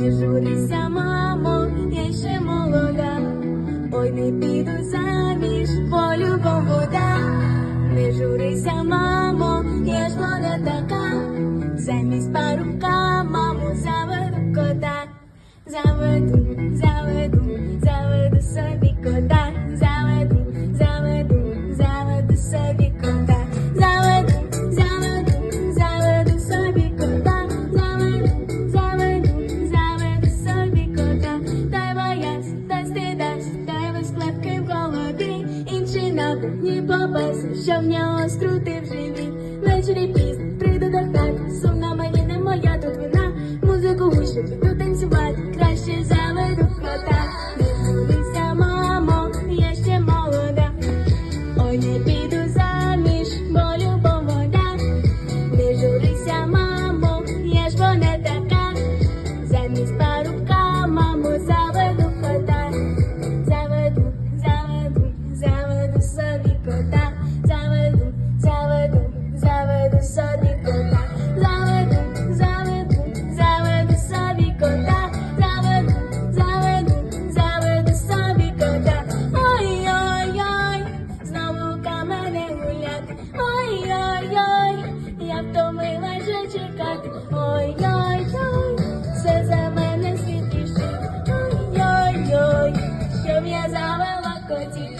Журися, мамо, я ще молода. Ой, не піду заміж, по любов вода. Не журися, мамо, я ж молода така. Замість парубка, маму, заведу кота. Заведу, заведу, Не попасть, що в нього скрутив живіт. Ввечері пізно прийду до хати, сумна мені не моя тут вина. Музику гучно піду танцювати, краще заведу кота. Не я ще молода. Ой, не піду заміж, бо любов. Не журися, мамо, я ж вона така. Замість as I will look at you.